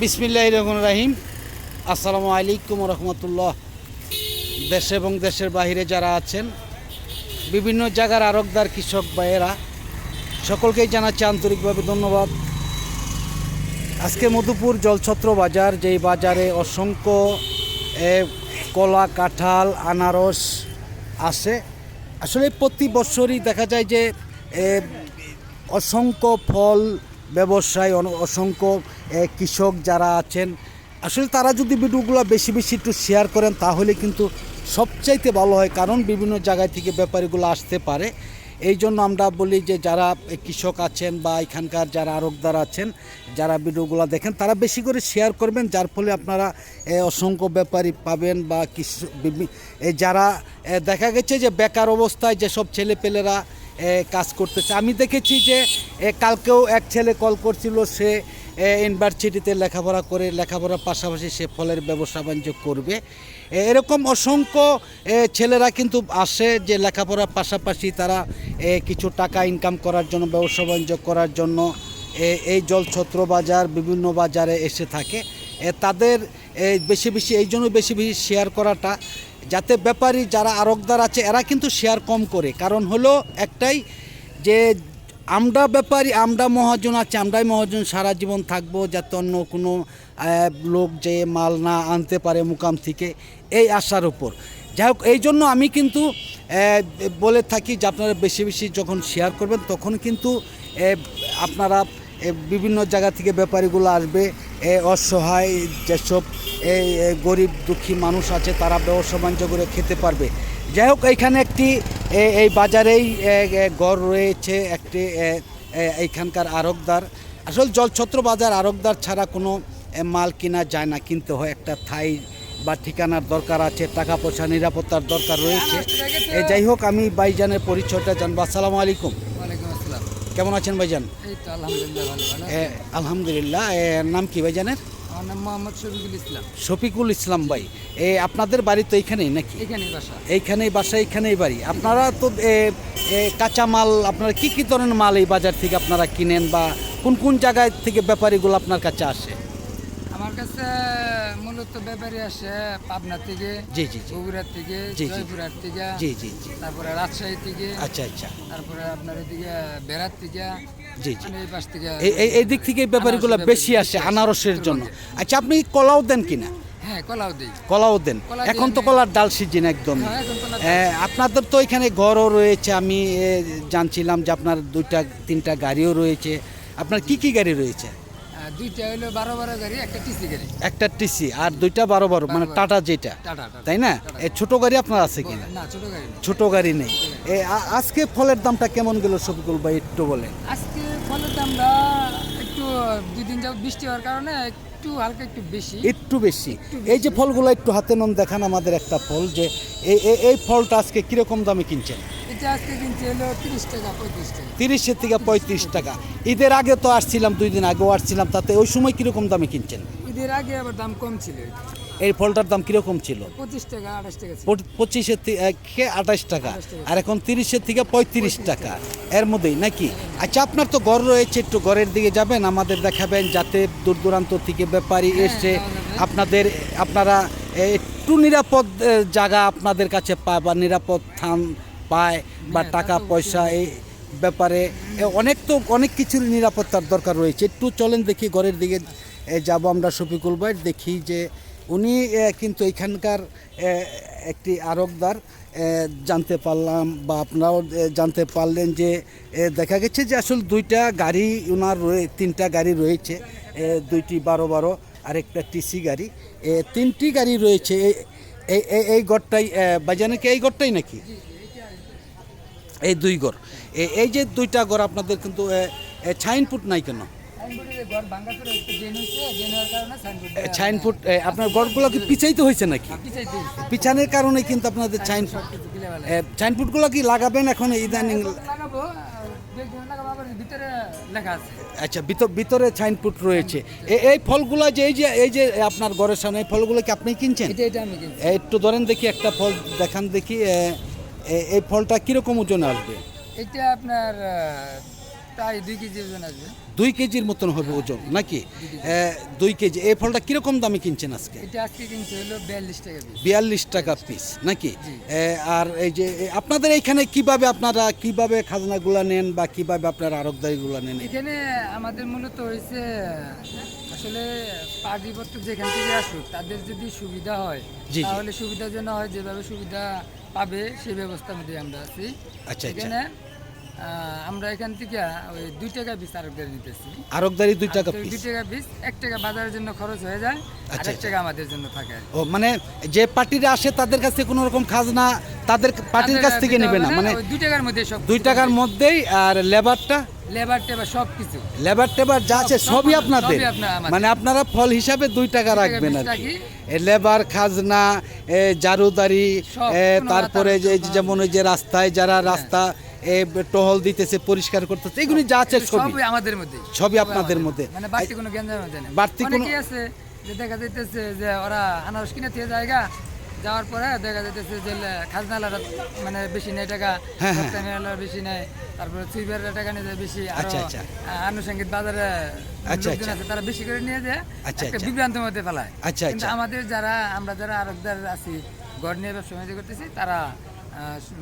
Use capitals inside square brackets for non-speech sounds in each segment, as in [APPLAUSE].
বিসমিল্লাহ রহমান রাহিম। আসসালামু আলাইকুম রহমতুল্লাহ। দেশ এবং দেশের বাইরে যারা আছেন, বিভিন্ন জায়গার আরকদার কৃষক ভাইয়েরা, সকলকেই জানাচ্ছি আন্তরিকভাবে ধন্যবাদ। আজকে মধুপুর জলছত্র বাজার, যেই বাজারে অসংখ্য কলা, কাঁঠাল, আনারস আসে আসলে প্রতি বছরই দেখা যায় যে অসংখ্য ফল ব্যবসায় অসংখ্য কৃষক যারা আছেন, আসলে তারা যদি ভিডিওগুলো বেশি বেশি একটু শেয়ার করেন, তাহলে কিন্তু সবচাইতে ভালো হয়, কারণ বিভিন্ন জায়গায় থেকে ব্যাপারীগুলো আসতে পারে। এই জন্য আমরা বলি যে, যারা কৃষক আছেন বা এখানকার যারা আরকদার আছেন, যারা ভিডিওগুলো দেখেন, তারা বেশি করে শেয়ার করবেন, যার ফলে আপনারা অসংখ্য ব্যাপারী পাবেন বা যারা দেখা গেছে যে, বেকার অবস্থায় যেসব ছেলেপেলেরা কাজ করতেছে। আমি দেখেছি যে কালকেও এক ছেলে কল করছিল, সে ইউনিভার্সিটিতে লেখাপড়া করে লেখাপড়ার পাশাপাশি সে ফলের ব্যবসা বাণিজ্য করবে। এরকম অসংখ্য ছেলেরা কিন্তু আসে যে লেখাপড়ার পাশাপাশি তারা কিছু টাকা ইনকাম করার জন্য, ব্যবসা বাণিজ্য করার জন্য এই জলছত্র বাজার, বিভিন্ন বাজারে এসে থাকে। তাদের বেশি বেশি, এই জন্য বেশি বেশি শেয়ার করাটা, যাতে ব্যাপারী যারা আরকদার আছে, এরা কিন্তু শেয়ার কম করে। কারণ হলো একটাই যে আমরা ব্যাপারী আমরা মহাজন আছে আমরাই মহাজন সারা জীবন থাকব যাতে অন্য কোনো লোক যে মাল না আনতে পারে মুকাম থেকে এই আশার উপর। যাই হোক এই জন্য আমি কিন্তু বলে থাকি যে আপনারা বেশি বেশি যখন শেয়ার করবেন তখন কিন্তু আপনারা বিভিন্ন জায়গা থেকে ব্যাপারীগুলো আসবে এ, অসহায় যেসব গরিব দুঃখী মানুষ আছে তারা ব্যবসা বাণিজ্য করে খেতে পারবে। যাই হোক এইখানে একটি এই বাজারেই গড় রয়েছে একটি এইখানকার আরকদার আসলে জলছত্র বাজার আরকদার ছাড়া কোনো মাল কিনা যায় না কিনতে হয় একটা থাই বা ঠিকানার দরকার আছে টাকা পয়সা নিরাপত্তার দরকার রয়েছে। যাই হোক আমি বাইজানের পরিচয়টা জানব। আসসালামু আলাইকুম। কেমন আছেন ভাইজান? আলহামদুলিল্লাহ নাম কি ভাইজানের? আমার নাম মোহাম্মদ শফিকুল ইসলাম। শফিকুল ইসলাম ভাই এ আপনাদের বাড়ি তো এইখানেই নাকি? এখানেই বাসা। এইখানেই বাসা এইখানেই বাড়ি। আপনারা তো কাঁচা মাল আপনারা কি কি ধরনের মাল এই বাজার থেকে আপনারা কিনেন বা কোন কোন জায়গায় থেকে ব্যাপারীগুলো আপনার কাছে আসে? আমার কাছে মূলত ব্যাপারী আসে পাবনা থেকে জি জি বগুড়া থেকে জি, জি। জয়পুরহাট থেকে জি জি জি। তারপরে রাজশাহী থেকে আচ্ছা আচ্ছা। তারপরে আপনার এদিকে বেড়ার থেকে জি জি। মানে এই দিক থেকে ব্যাপারগুলো বেশি আসে আনারসের জন্য। আচ্ছা আপনি কলাও দেন কিনা? হ্যাঁ কলাও দিই। কলাও দেন। এখন তো কলার ডাল সিজন একদম। হ্যাঁ, এখন কলার ডাল এ, আপনাদের তো এখানে ঘরও রয়েছে আমি জানছিলাম যে আপনার দুইটা তিনটা গাড়িও রয়েছে। আপনার কি কি গাড়ি রয়েছে? দুইটা হলো বারো বারো গাড়ি একটা টিসি গাড়ি। একটা টিসি আর দুইটা বারো বারো মানে টাটা যেটা তাই না? টাটা। এ ছোট গাড়ি আপনার আছে কিনা না? ছোট গাড়ি ছোট গাড়ি নেই। এ আজকে ফলের দামটা কেমন গেল শফিকুল ভাই একটু বলেন। আজকে ফলের দামটা একটু দুই দিন যাবত বৃষ্টি হওয়ার কারণে একটু হালকা একটু বেশি। একটু বেশি। এই যে ফলগুলো একটু হাতে নন দেখান আমাদের একটা ফল যে এই এই- এই ফলটা আজকে কীরকম দামে কিনছেন? এটা আজকে কিনছে হলো তিরিশ টাকা পঁয়ত্রিশ টাকা তিরিশের থেকে পঁয়ত্রিশ টাকা। ঈদের আগে তো আসছিলাম দুই দিন আগেও আসছিলাম তাতে ওই সময় কীরকম দামে কিনছেন? ঈদের আগে আবার দাম কম ছিল এই ফলটার দাম কীরকম ছিল? পঁচিশ টাকা আঠাশ টাকা পঁচিশের থেকে আঠাশ টাকা। আর এখন তিরিশের থেকে পঁয়ত্রিশ টাকা। এর মধ্যেই নাকি? আচ্ছা আপনার তো ঘর রয়েছে একটু ঘরের দিকে যাবেন আমাদের দেখাবেন যাতে দূর দূরান্ত থেকে ব্যাপারী হ্যাঁ, এসে আপনাদের আপনারা একটু নিরাপদ জায়গা আপনাদের কাছে পায় বা নিরাপদ স্থান পায় বা হ্যাঁ, টাকা পয়সা এই ব্যাপারে অনেক তো অনেক কিছুর নিরাপত্তার দরকার রয়েছে। একটু চলেন দেখি ঘরের দিকে যাব আমরা শফিকুল ভাই দেখি যে উনি কিন্তু এখানকার একটি আরকদার জানতে পারলাম বা আপনারাও জানতে পারলেন যে দেখা গেছে যে আসলে দুইটা গাড়ি ওনার রয়ে তিনটা গাড়ি রয়েছে দুইটি বারো বারো আরেকটা টিসি গাড়ি তিনটি গাড়ি রয়েছে এই- এই এই- এই গড়টাই বাজানে কি এই গড়টাই নাকি? এই দুই গড়। এ- এই যে দুইটা গড় আপনাদের কিন্তু ছাইনপুট নাই কেন? ছাইনপুট আপনার গড়গুলো কি পিছাইতে হয়েছে নাকি? পিছানের কারণে কিন্তু আপনাদের ছাইনপুট ছাইনপুটগুলো কি লাগাবেন এখন ইদানিং? আচ্ছা ভিতর ছাইনপুট রয়েছে। এই ফলগুলো যে এই যে এই যে আপনার ঘরের সামনে এই ফলগুলো কি আপনি কিনছেন? একটু ধরেন দেখি একটা ফল দেখান দেখি এই ফলটা কীরকম ওজন আসবে? এটা আপনার প্রায় দুই কেজি ওজন আসবে। দুই কেজির মতন হবে ওজন নাকি? দুই কেজি। এই ফলটা কীরকম দামে কিনছেন আজকে? এটা আজকে কিনছে হলো বিয়াল্লিশ টাকা বিয়াল্লিশ টাকা পিস নাকি? আর এই যে আপনাদের এখানে কীভাবে আপনারা কীভাবে খাজনাগুলা নেন বা কীভাবে আপনারা আরকদারিগুলা নেন? এখানে আমাদের মূলত হয়েছে আসলে পার্টিপত্র যেখান থেকে আসুক তাদের যদি সুবিধা হয়। তাহলে সুবিধার জন্য হয় যেভাবে সুবিধা পাবে সেই ব্যবস্থার মধ্যে আমরা আছি আচ্ছা, আচ্ছা। এখানে আমরা এখান থেকে ওই দুই টাকা পিস আরোগ্যের নিতেছি। আরকদারি দুই টাকা আর দুই টাকা পিস এক টাকা বাজারের জন্য খরচ হয়ে যায় আর আচ্ছা, এক টাকা আমাদের জন্য থাকে ও মানে যে পার্টিরা আসে তাদের কাছ কোনো রকম খাজনা তাদের পার্টির কাছ থেকে নেবে না? মানে দুই টাকার মধ্যে সব দুই টাকার মধ্যেই আর লেবারটা? লেবার টেবার সব কিছু। লেবার টেবার যা আছে সবই আপনাদের। মানে আপনারা ফল হিসাবে দুই টাকা রাখবেন আর কি। লেবার খাজনা জারুদারি তারপরে যে যেমন ওই যে রাস্তায় যারা রাস্তা এ, টহল দিতেছে পরিষ্কার করতেছে এগুলি যা আছে সবই আমাদের মধ্যে সবই আপনাদের মধ্যে মানে বাড়তি কোনো বাড়তি কোনো- আছে যে দেখা যাইতেছে যে ওরা আনারস কিনে থেকে জায়গা যাওয়ার পরে দেখা যাইতেছে যে খাজনালারা মানে বেশি নেয় টাকা হ্যাঁ, হ্যাঁ। বেশি নেয় তারপরে সুইবারের টাকা নিয়ে যায় বেশি আরও আচ্ছা, আচ্ছা। আনুষঙ্গিক বাজারে আচ্ছা, আচ্ছা। আছে তারা বেশি করে নিয়ে যায় আচ্ছা, একটা। বিভ্রান্তের মধ্যে ফেলায় আচ্ছা, আচ্ছা। আমাদের যারা আমরা যারা আরবদার আছি গড় নিয়ে ব্যবসা করতেছি তারা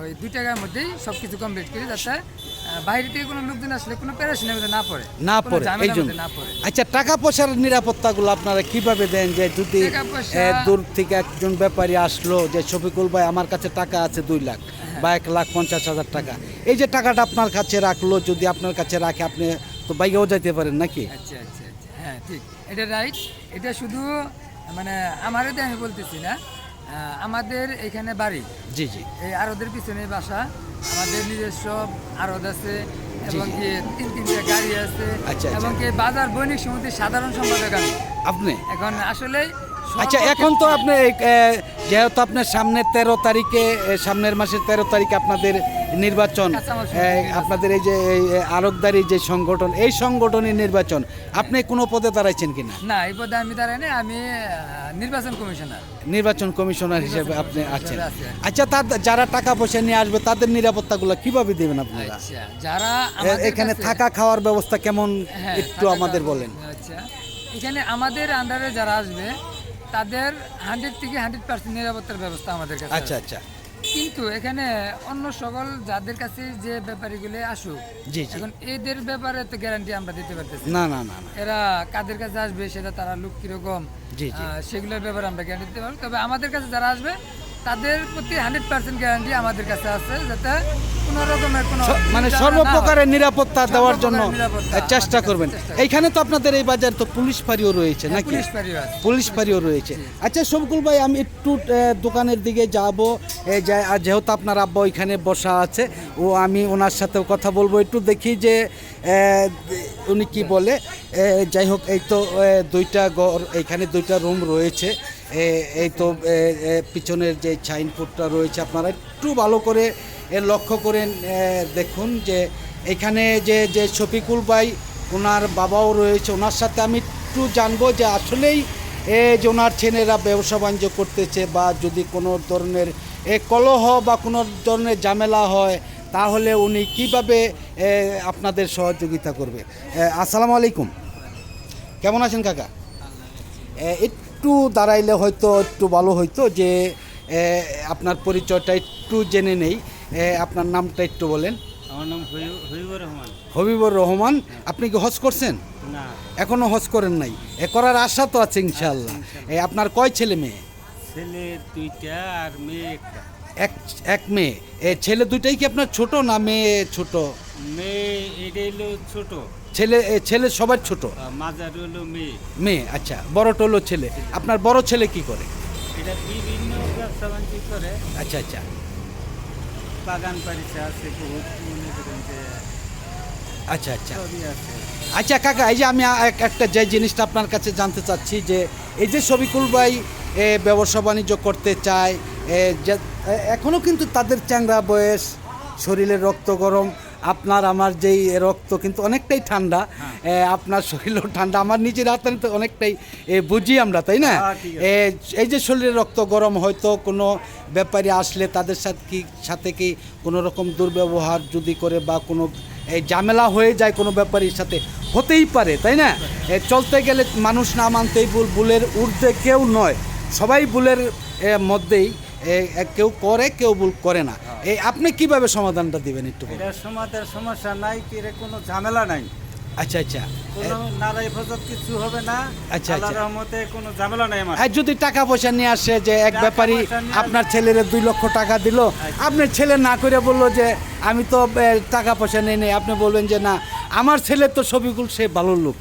ওই দুই টাকার মধ্যেই সব কিছু কমপ্লিট করি যাতে বাইরে থেকে কোনো লোকজন আসলে কোনো না পড়ে না পড়ে এই জন্য। না পড়ে। আচ্ছা টাকা পয়সার নিরাপত্তাগুলো আপনারা কীভাবে দেন যে যদি দূর থেকে একজন ব্যাপারী আসলো যে শফিকুল ভাই আমার কাছে টাকা আছে দুই লাখ হ্যাঁ। বা এক লাখ পঞ্চাশ হাজার টাকা। এই যে টাকাটা আপনার কাছে রাখল যদি আপনার কাছে রাখে আপনি তো বাইকেও যাইতে পারেন নাকি? আচ্ছা আচ্ছা আচ্ছা। হ্যাঁ ঠিক। এটা রাইট এটা শুধু মানে আমারও আমি বলতেছি না আমাদের এখানে বাড়ি। জি জি। এই আরদের পিছনে বাসা। আমাদের নিজস্ব আরদ আছে এবং কি তিন তিনটা গাড়ি আছে আচ্ছা, আচ্ছা। এবং কি বাজার বণিক সমিতির সাধারণ সম্পাদক আমি। আপনি? এখন আসলে আচ্ছা এখন তো আপনি যেহেতু আপনার সামনে তেরো তারিখে সামনের মাসের তেরো তারিখে আপনাদের নির্বাচন আপনাদের এই যে আরবদারি যে সংগঠন এই সংগঠনের নির্বাচন। আপনি কোনো পদে দাঁড়াইছেন কিনা? না এই পদে আমি দাঁড়াই না আমি নির্বাচন কমিশনার। নির্বাচন কমিশনার হিসেবে আপনি আছেন। আচ্ছা তার যারা টাকা পয়সা নিয়ে আসবে তাদের নিরাপত্তাগুলো কীভাবে দেবেন আপনারা? আচ্ছা যারা এখানে থাকা খাওয়ার ব্যবস্থা কেমন? হ্যাঁ, একটু আমাদের বলেন। আচ্ছা এখানে আমাদের আন্ডারে যারা আসবে তাদের হান্ড্রেড থেকে হান্ড্রেড পার্সেন্ট নিরাপত্তার ব্যবস্থা আমাদের কাছে আচ্ছা আচ্ছা। কিন্তু এখানে অন্য সকল যাদের কাছে যে ব্যাপারীগুলো আসুক জি জি এখন এদের ব্যাপারে তো গ্যারান্টি আমরা দিতে পারতেছি না। না না এরা কাদের কাছে আসবে সেটা তারা লোক কীরকম জি, জি। আহ, সেগুলোর ব্যাপারে আমরা গ্যারান্টি দিতে পারব তবে আমাদের কাছে যারা আসবে তাদের প্রতি হান্ড্রেড পার্সেন্ট গ্যারান্টি আমাদের কাছে আছে যাতে কোনো রকমের কোনো মানে সর্বপ্রকারের নিরাপত্তা দেওয়ার জন্য চেষ্টা করবেন। এইখানে তো আপনাদের এই বাজার তো পুলিশ ফাঁড়িও রয়েছে হ্যাঁ, নাকি? পুলিশ ফাঁড়িও রয়েছে। আচ্ছা শমকুল ভাই আমি একটু দোকানের দিকে যাব। যেহেতু আপনার আব্বা ওইখানে বসা আছে ও আমি ওনার সাথে কথা বলব। একটু দেখি যে উনি কি বলে। যাই হোক এই তো দুইটা ঘর এইখানে দুইটা রুম রয়েছে। এই তো পিছনের যে সাইনবোর্ডটা রয়েছে, আপনারা একটু ভালো করে লক্ষ্য করে দেখুন যে এখানে যে যে শফিকুল ভাই, ওনার বাবাও রয়েছে। ওনার সাথে আমি একটু জানব যে আসলেই, এ, যে ওনার ছেলেরা ব্যবসা বাণিজ্য করতেছে বা যদি কোনো ধরনের, এ, কলহ বা কোনো ধরনের ঝামেলা হয়, তাহলে উনি কীভাবে আপনাদের সহযোগিতা করবে? আসসালামু আলাইকুম। কেমন আছেন কাকা? একটু দাঁড়াইলে হয়তো একটু ভালো হইতো যে আপনার পরিচয়টা একটু জেনে নেই। আপনার নামটা একটু বলেন। আমার নাম হবিবুর রহমান। হবিবুর রহমান আপনি কি হজ করছেন? না। এখনও হজ করেন নাই। এ করার আশা তো আছে ইনশাল্লাহ এ আপনার কয় ছেলে মেয়ে? ছেলে দুইটা আর মেয়ে একটা। এক এক মেয়ে। এ ছেলে দুইটাই কি আপনার ছোট না মেয়ে ছোট? মেয়ে এটা হলো ছোট। ছেলে ছেলে সবার ছোট? মাজার হলো মেয়ে। মেয়ে আচ্ছা বড়টা হলো ছেলে। আপনার বড় ছেলে কি করে? এটা বিভিন্ন ব্যবসা বাণিজ্য করে। আচ্ছা আচ্ছা। বাগান বাড়িতে আছে আচ্ছা আচ্ছা। আচ্ছা কাকা এই যে আমি এক- একটা যে জিনিসটা আপনার কাছে জানতে চাচ্ছি যে এই যে শবিকুল ভাই ব্যবসা বাণিজ্য করতে চায় এ, যে- এ, এখনও কিন্তু তাদের চ্যাংরা বয়স শরীরের রক্ত গরম আপনার আমার যেই রক্ত কিন্তু অনেকটাই ঠান্ডা আপনার শরীরও ঠান্ডা আমার নিজের হাতে তো অনেকটাই বুঝি আমরা তাই না? হ্যাঁ, এই যে শরীরের রক্ত গরম হয়তো কোনো ব্যাপারী আসলে তাদের সাথে কি সাথে কি কোনো রকম দুর্ব্যবহার যদি করে বা কোনো এই ঝামেলা হয়ে যায় কোনো ব্যাপারীর সাথে হতেই পারে তাই না? চলতে গেলে মানুষ না মানতেই ভুল ভুলের ঊর্ধ্বে কেউ নয়। সবাই ভুলের মধ্যেই কেউ করে কেউ ভুল করে না। এই আপনি কীভাবে সমাধানটা দিবেন একটু। এটার সমাধান সমস্যা নাই কি রে কোনো ঝামেলা নাই। আচ্ছা আচ্ছা। কোনো নারাই ফজত কিছু হবে না আচ্ছা, আল্লাহর আচ্ছা। রহমতে কোনো ঝামেলা নাই আমার। আর যদি টাকা পয়সা নিয়ে আসে যে এক ব্যাপারী আপনার ছেলের দুই লক্ষ টাকা দিল আপনার ছেলে না করে বলল যে আমি তো এ, টাকা পয়সা নেই নেই। আপনি বলবেন যে না আমার ছেলে তো ছবিগুলো সে ভালো লোক।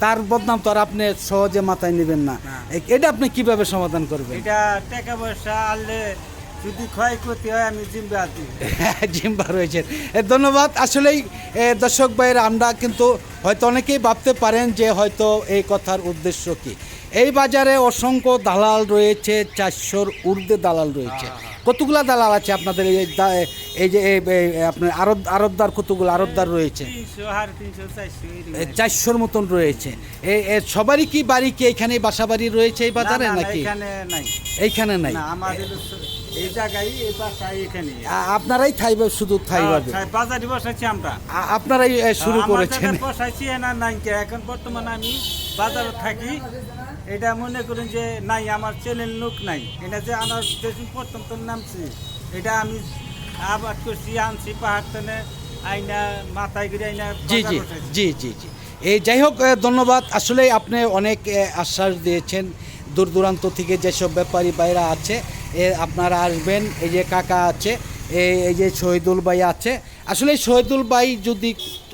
তার বদনাম তো আর আপনি সহজে মাথায় নেবেন না। এ- এটা আপনি কীভাবে সমাধান করবেন? এটা টাকা পয়সা আনলে যদি ক্ষয়ক্ষতি হয় আমি জিম্বে [LAUGHS] জিম্বা রয়েছে। ধন্যবাদ। আসলেই দর্শক ভাইয়ের আমরা কিন্তু হয়তো অনেকেই ভাবতে পারেন যে হয়তো এই কথার উদ্দেশ্য কি। এই বাজারে অসংখ্য দালাল রয়েছে চারশোর ঊর্ধ্বে দালাল রয়েছে। কতগুলা দালাল আছে আপনাদের এই এই যে আপনার আরব আরবদার কতগুলো আরবদার রয়েছে? চারশোর মতন রয়েছে। সবারই কি বাড়ি কি এখানে বাসা বাড়ি রয়েছে এই বাজারে নাকি? নাই। এইখানে নাই। আমাদের এই জায়গায় এই বাসায় এখানে। আপনারাই থাইবে শুধু থাইবাবে বাজারে বসাইছি আমরা। আপনারাই শুরু করেছেন। বসাইছি না নাই এখন বর্তমানে আমি বাজারে থাকি। এটা মনে করুন যে নাই আমার চ্যানেল লোক নাই। এটা যে আমার যেদিন প্রথম তো নামছি। এটা আমি আবাদ করছি আনছি পাহাড় টানে আইনা মাথায় গিয়ে আইনা জি জি জি জি জি। এই যাই হোক ধন্যবাদ। আসলে আপনি অনেক আশ্বাস দিয়েছেন। দূর দূরান্ত থেকে যেসব ব্যাপারী বাইরা আছে এ আপনারা আসবেন, এই যে কাকা আছে এই যে শহীদুল ভাই আছে। আসলে শহীদুল ভাই যদি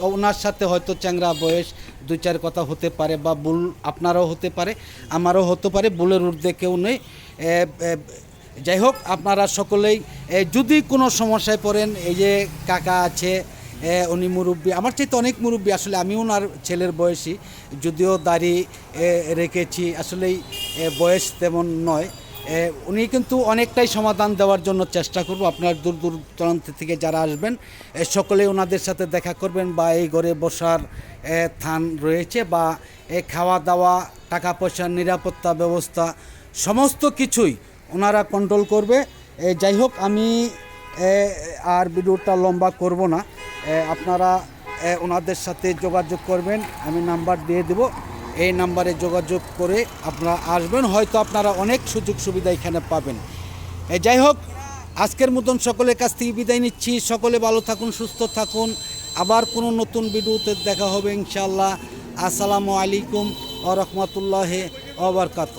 ওনার সাথে হয়তো চ্যাংরা বয়স দু চার কথা হতে পারে বা ভুল আপনারও হতে পারে, আমারও হতে পারে, ভুলের ঊর্ধ্বে কেউ নেই। যাই হোক, আপনারা সকলেই যদি কোনো সমস্যায় পড়েন, এই যে কাকা আছে উনি মুরব্বী, আমার চাইতে অনেক মুরব্বী, আসলে আমি ওনার ছেলের বয়সী, যদিও দাড়ি রেখেছি, আসলেই বয়স তেমন নয়। উনি কিন্তু অনেকটাই সমাধান দেওয়ার জন্য চেষ্টা করব। আপনার দূর দূর দূরান্ত থেকে যারা আসবেন সকলে ওনাদের সাথে দেখা করবেন বা এই ঘরে বসার থান রয়েছে বা খাওয়া দাওয়া টাকা পয়সার নিরাপত্তা ব্যবস্থা, সমস্ত কিছুই ওনারা কন্ট্রোল করবে। যাই হোক, আমি আর ভিডিওটা লম্বা করব না। আপনারা ওনাদের সাথে যোগাযোগ করবেন, আমি নাম্বার দিয়ে দেব। এই নাম্বারে যোগাযোগ করে আপনারা আসবেন। হয়তো আপনারা অনেক সুযোগ সুবিধা এখানে পাবেন। যাই হোক, আজকের মতন সকলের কাছ থেকে বিদায় নিচ্ছি। সকলে ভালো থাকুন, সুস্থ থাকুন। আবার কোনো নতুন ভিডিওতে দেখা হবে ইনশাল্লাহ আসসালামু আলাইকুম ও রহমতুল্লাহ ওবরকাত